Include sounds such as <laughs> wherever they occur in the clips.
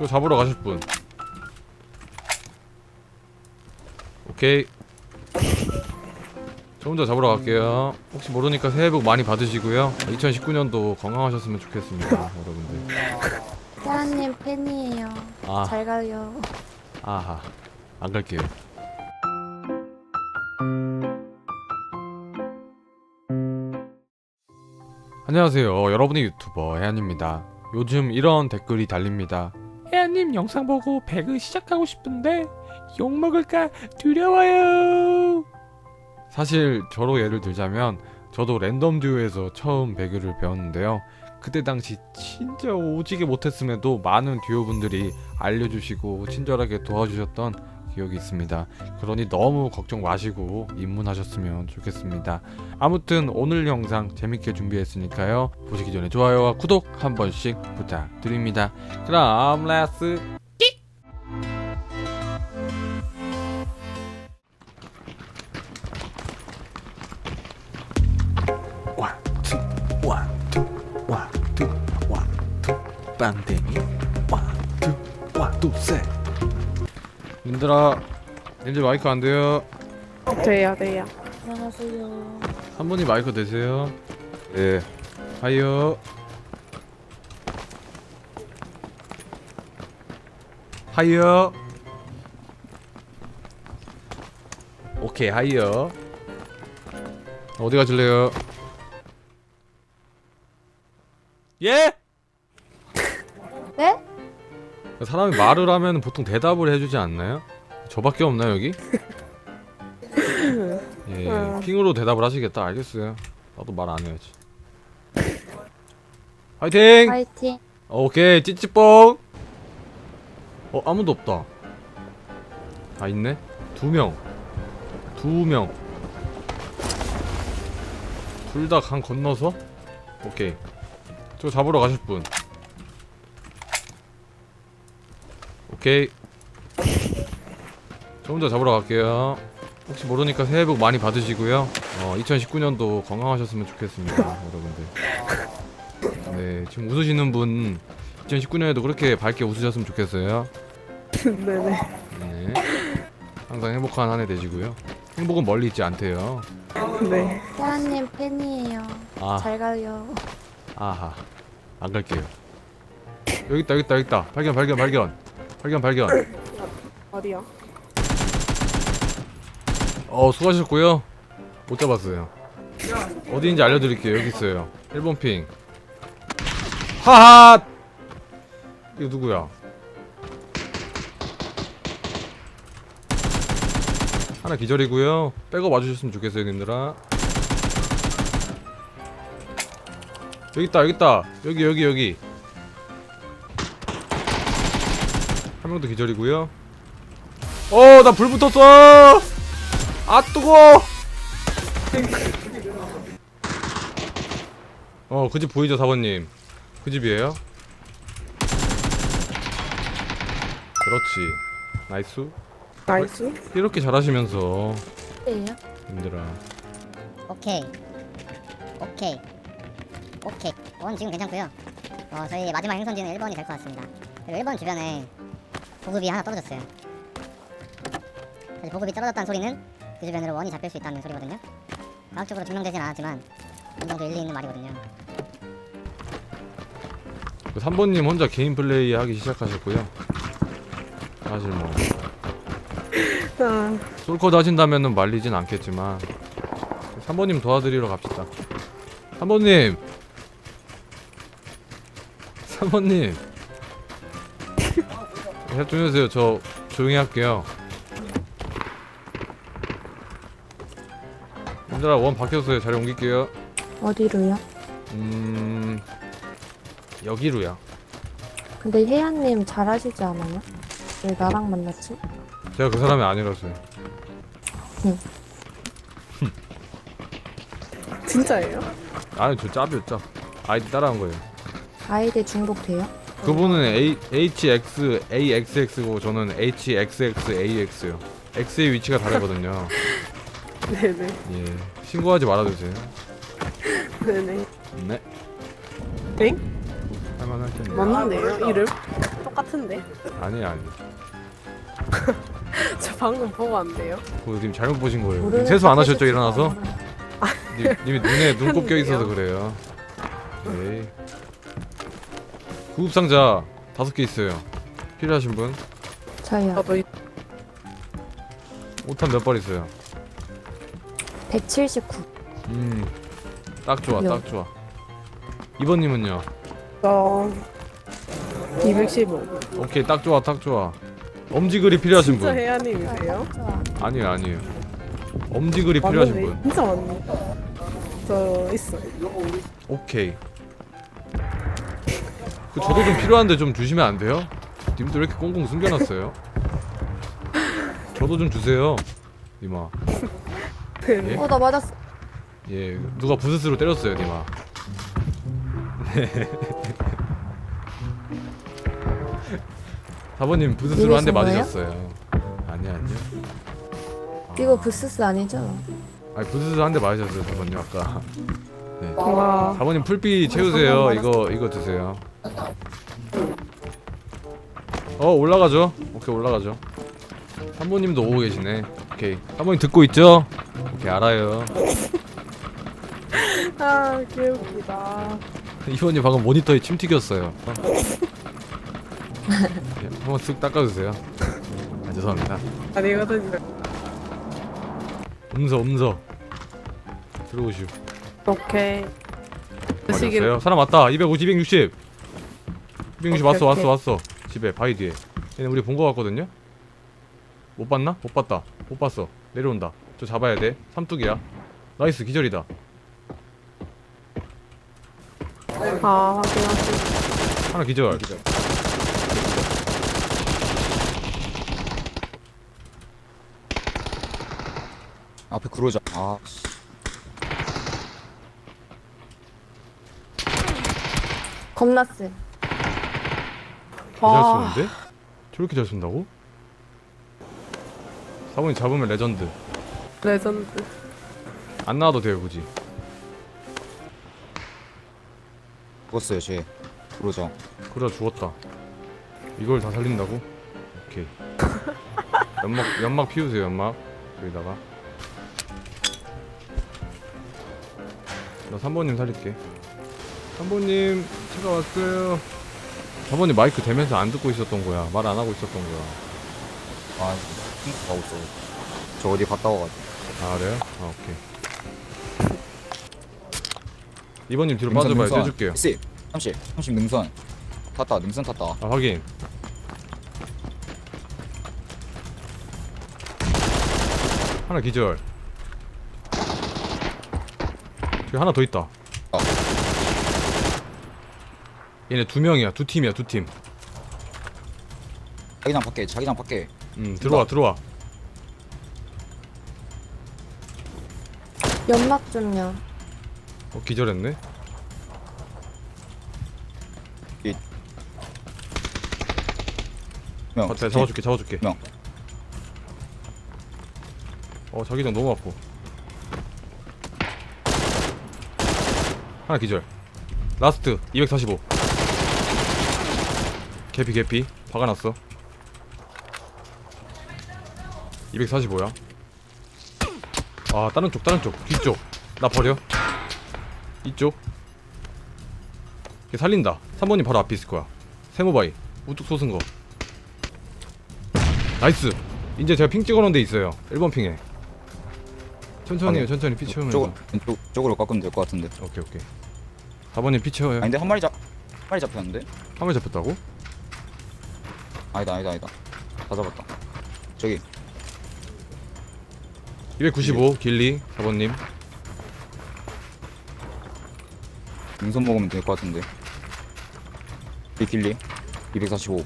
저 잡으러 가실 분. 오케이. 저 혼자 잡으러 갈게요. 혹시 모르니까 새해 복 많이 받으시고요. 2019년도 건강하셨으면 좋겠습니다, 여러분들. 태아님 팬이에요. 아, 잘 가요. 아하. 안 갈게요. 안녕하세요. 여러분의 유튜버 해안입니다. 요즘 이런 댓글이 달립니다. 해안님 영상 보고 배그 시작하고 싶은데 욕 먹을까 두려워요. 사실 저로 예를 들자면 저도 랜덤 듀오에서 처음 배그를 배웠는데요. 그때 당시 진짜 오지게 못했음에도 많은 듀오분들이 알려주시고 친절하게 도와주셨던 기억이 있습니다. 그러니 너무 걱정 마시고 입문하셨으면 좋겠습니다. 아무튼 오늘 영상 재밌게 준비했으니까요. 보시기 전에 좋아요와 구독 한 번씩 부탁드립니다. 그럼 렛츠 빵댕이 one two one two 셋 님들아 님들 마이크 안 돼요. 돼요, 돼요. 안녕하세요. 한 분이 마이크 되세요. 네. 하이요. 하이요. 오케이 하이요. 어디 가실래요? 예? 사람이 말을 하면 보통 대답을 해주지 않나요? 저밖에 없나 여기? <laughs> 예, 어. 핑으로 대답을 하시겠다. 알겠어요. 나도 말 안 해야지. 화이팅! 파이팅. 오케이 찌찌뽕. 어 아무도 없다. 아 있네. 두 명. 두 명. 둘 다 강 건너서. 오케이. 저 잡으러 가실 분. 오케이. 저 혼자 잡으러 갈게요. 혹시 모르니까 새해 복 많이 받으시고요. 어 2019년도 건강하셨으면 좋겠습니다, <laughs> 여러분들. 네, 지금 웃으시는 분 2019년에도 그렇게 밝게 웃으셨으면 좋겠어요. 네네. 네. 항상 행복한 한 해 되시고요. 행복은 멀리 있지 않대요. 네. 태아님 팬이에요. 아, 잘 가요. 아하. 안 갈게요. 여기 있다, 여기 있다, 여기 있다. 발견, 발견, 발견. 발견, 발견. <clears throat> 어디요? 어, 수고하셨고요. 못 잡았어요. 어디인지 알려드릴게요. 여기 있어요. 1번 핑. 하하! 이거 누구야? 하나 기절이고요. 백업 와주셨으면 좋겠어요, 님들아. 여기 있다, 여기 있다. 여기, 여기, 여기. 한 명도 기절이고요. 어, 나 불 붙었어! 아 뜨거! 어, 그 집 보이죠, 사번님? 그 집이에요? 그렇지. 나이스. 나이스. 이렇게 잘하시면서 예요? 힘들어. 오케이 오케이 오케이 원 지금 괜찮고요 어 저희 마지막 행선지는 1번이 될 것 같습니다 그리고 1번 주변에 보급이 하나 떨어졌어요 사실 보급이 떨어졌다는 소리는 그 주변으로 원이 잡힐 수 있다는 소리거든요 과학적으로 증명되진 않았지만 어느 정도 일리 있는 말이거든요 그 3번님 혼자 개인 플레이 하기 시작하셨고요. 사실 뭐 아, 솔커드 하신다면은 말리진 않겠지만 3번님 도와드리러 갑시다. 3번님. 3번님. 해 주세요. 저 조용히 할게요. 얘들아 원 바뀌었어요. 자리 옮길게요. 어디로요? 음 여기로요. 근데 혜연님 잘하시지 않아요? 왜 나랑 만났지? 제가 그 사람이 아니라서요. 진짜예요? 아니 저 짭이요 짭. 아이디 따라한 거예요. 아이디 중복돼요? 그분은 A, HX, AXX고 저는 HXXAX요. X의 위치가 다르거든요. <laughs> 네네. 예. 신고하지 말아주세요. 네네. 네. 엥? 할만할 텐데. 맞는데요? 이름? 똑같은데? 아니 아니 <laughs> 저 방금 보고 왔는데요. 그거 님 잘못 보신 거예요 세수 안척 하셨죠 일어나서? 님, 님이 눈에 눈곱 껴 있어서. 그래요 네 구급상자 다섯 개 있어요 필요하신 분? 저요. 저도 이- 5탄 몇 발 있어요? 179. 음딱 좋아 요. 딱 좋아 이번님은요? 저 215. 오케이 딱 좋아 딱 좋아 엄지글이 필요하신 진짜 분? 해안님이세요? 좋아. 아니에요 아니에요 엄지글이 필요하신? 분? 진짜 맞네. 저 있어요. 오케이 그 저도 좀 필요한데 좀 주시면 안 돼요? 님들 왜 이렇게 꽁꽁 숨겨놨어요? 저도 좀 주세요 니마 예? 어, 나 맞았어. 예 누가 부스스로 때렸어요 니마 네 <laughs> 사모님 부스스로 한대 이러신 거예요? 맞으셨어요 아니 아니요 아, 이거 부스스 아니죠? 아니 부스스 한 대 맞으셨어요 사모님 아까 네 와. 사모님 풀비 채우세요 이거 이거 드세요 어 올라가죠 오케이 올라가죠 사모님도 오고 계시네 오케이 사모님 듣고 있죠? 오케이 알아요 <laughs> 아, 개웃기다. <laughs> 이원님 방금 모니터에 침 튀겼어요. 예, 한번 쓱 닦아주세요. 아 죄송합니다. 아니거든요. 음서 음서 들어오시오. 오케이. 드시길 맞았어요. 사람 왔다. 250, 260. 260 왔어 오케이, 왔어 오케이. 왔어. 집에 바위 뒤에. 얘네 우리 본 거 같거든요. 못 봤나? 못 봤다. 못 봤어. 내려온다. 저 잡아야 돼. 삼뚝이야. 나이스 기절이다. 아, 확인하시. 하나 기절. 앞에 그러자. 아, 씨. 겁나 쎄. 잘 와. 쏘는데? 저렇게 잘 쏜다고? 사모님 잡으면 레전드. 레전드. 안 나와도 돼요 굳이. 죽었어요, 쟤. 그러자. 그러다 죽었다. 이걸 다 살린다고? 오케이. <laughs> 연막 연막 피우세요 연막 여기다가. 나 3번님 살릴게. 3번님 제가 왔어요. 3번님 마이크 대면서 안 듣고 있었던 거야. 말 안 하고 있었던 거야. 아, 핑크 가고 있어. 저 어디 갔다 와가지고. 아 그래요? 아 오케이. 2번님 뒤로 빠져봐요. 30, 30, 30 능선. 탔다, 능선 탔다. 아 확인. 하나 기절. 저기 하나 더 있다. 아. 얘네 두 명이야. 두 팀이야. 두 팀. 자기장 밖에, 자기장 밖에. 음 들어와 들어와. 연막 좀요. 어 기절했네. 명. 어, 잡아줄게 잡아줄게. 명. 어 자기장 너무 아파. 하나 기절. 라스트 245. 개피 개피 박아놨어. 245야. 아 다른 쪽 다른 쪽 뒤쪽 나 버려. 이쪽. 얘 살린다. 3번이 바로 앞에 있을 거야. 세모바이 우뚝 솟은 거. 나이스. 이제 제가 핑 찍어놓은 데 있어요. 1번 핑에. 천천히 해요. 천천히 피 채우면서. 쪽, 왼쪽, 쪽으로 깎으면 될 것 같은데. 오케이 오케이. 4번님 피 채워요. 아닌데 한 마리 잡, 한 마리 잡혔는데? 화면 잡혔다고? 아니다, 아니다, 아니다. 다 잡았다. 저기, 295 길리 4번님. 능선 먹으면 될 것 같은데. 이 길리, 245.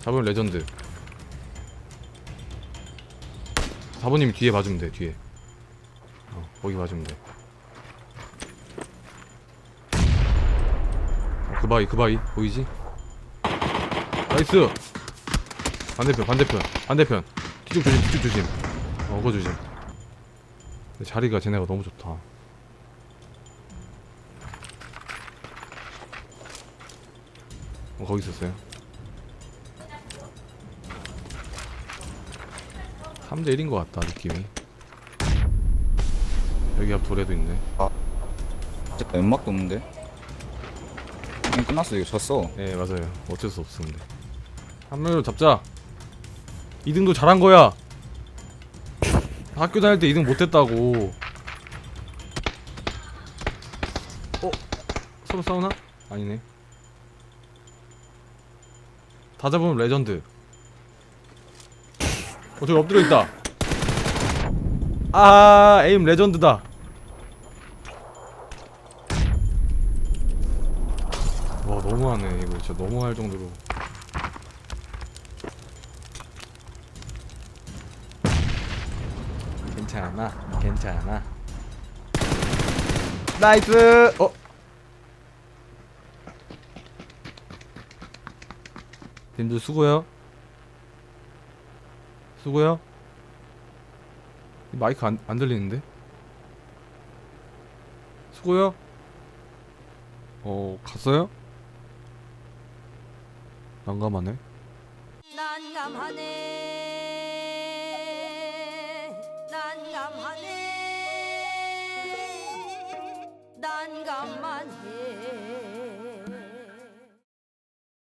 잡으면 레전드. 4번님 뒤에 봐주면 돼. 뒤에. 어, 거기 봐주면 돼. 그 바위 그 바위 보이지? 나이스. 반대편 반대편 반대편. 뒤쪽 조심 뒤쪽 조심. 어, 그거 조심. 자리가 쟤네가 너무 좋다. 어, 거기 있었어요 3대 1인 것 같다 느낌이 여기 앞 돌에도 있네 진짜 연막도 없는데 그냥 끝났어 이거 졌어. 네 맞아요. 어쩔 수 없습니다 한 명을 잡자. 2등도 잘한 거야. 학교 다닐 때 2등 못했다고. 어? 서로 싸우나? 아니네. 다 잡으면 레전드. 어 저기 엎드려 있다. 아 에임 레전드다 와 너무하네 이거 진짜 너무할 정도로. 괜찮아 괜찮아. 나이스! 어? 님들 수고요. 수고요. 이 마이크 안, 안 들리는데? 수고요. 어 갔어요? 난감하네. 난감하네. 난감하네. 난감만 해